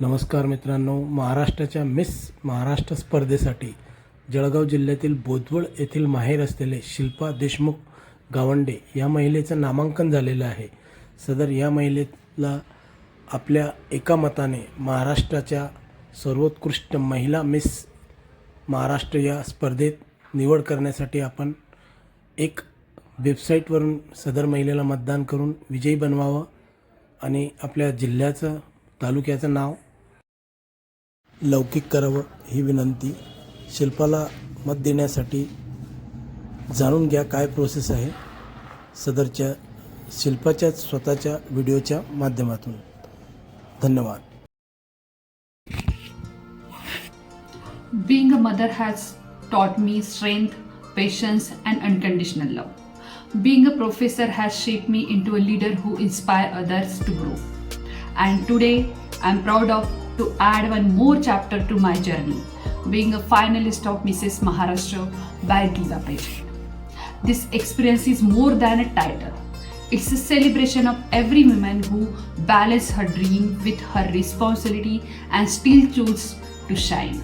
नमस्कार मित्रांनो महाराष्ट्राच्या मिस महाराष्ट्र स्पर्धेसाठी जळगाव जिल्ह्यातील बोदवळ येथील माहेर असलेले शिल्पा देशमुख गावंडे या महिलेचं नामांकन झालेलं आहे. सदर या महिलेला आपल्या एका मताने महाराष्ट्राच्या सर्वोत्कृष्ट महिला मिस महाराष्ट्र या स्पर्धेत निवड करण्यासाठी आपण एक वेबसाईटवरून सदर महिलेला मतदान करून विजयी बनवावं आणि आपल्या जिल्ह्याचं तालुक्याचं नाव लौकिक करावं ही विनंती शिल्पाला मत देण्यासाठी जाणून घ्या काय प्रोसेस आहे सदरच्या शिल्पाच्या स्वतःच्या व्हिडिओच्या माध्यमातून. धन्यवाद. Being mother has taught me strength patience and unconditional love being a professor has shape me into a leader who inspire others to grow and today I am proud of to add one more chapter to my journey, being a finalist of Mrs. Maharashtra by Diva Pageant. This experience is more than a title. It's a celebration of every woman who balances her dream with her responsibility and still chooses to shine.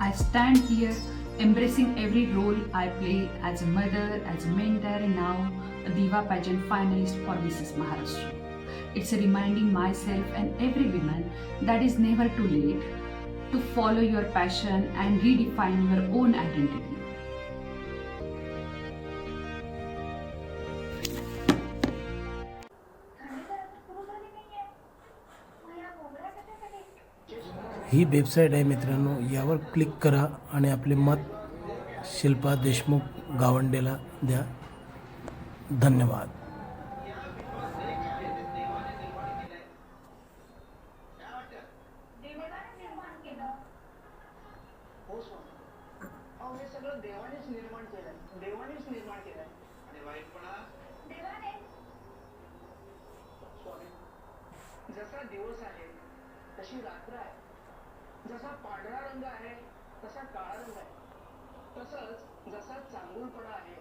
I stand here embracing every role I play as a mother, as a mentor, and now a Diva pageant finalist for Mrs. Maharashtra. It's a reminding myself and every woman that is never too late to follow your passion and redefine your own identity. ही website आहे मित्रांनो यावर click करा आणि आपले मत शिल्पा देशमुख गावंडेला द्या धन्यवाद हो स्वामी अहो हे सगळं देवानेच निर्माण केलंय. देवानेच निर्माण केलंय. आणि वाईटपणा देवाने. स्वामी जसा दिवस आहे तशी रात्र आहे. जसा पांढरा रंग आहे तसा काळा रंग आहे. तसंच जसा चांगुलपणा आहे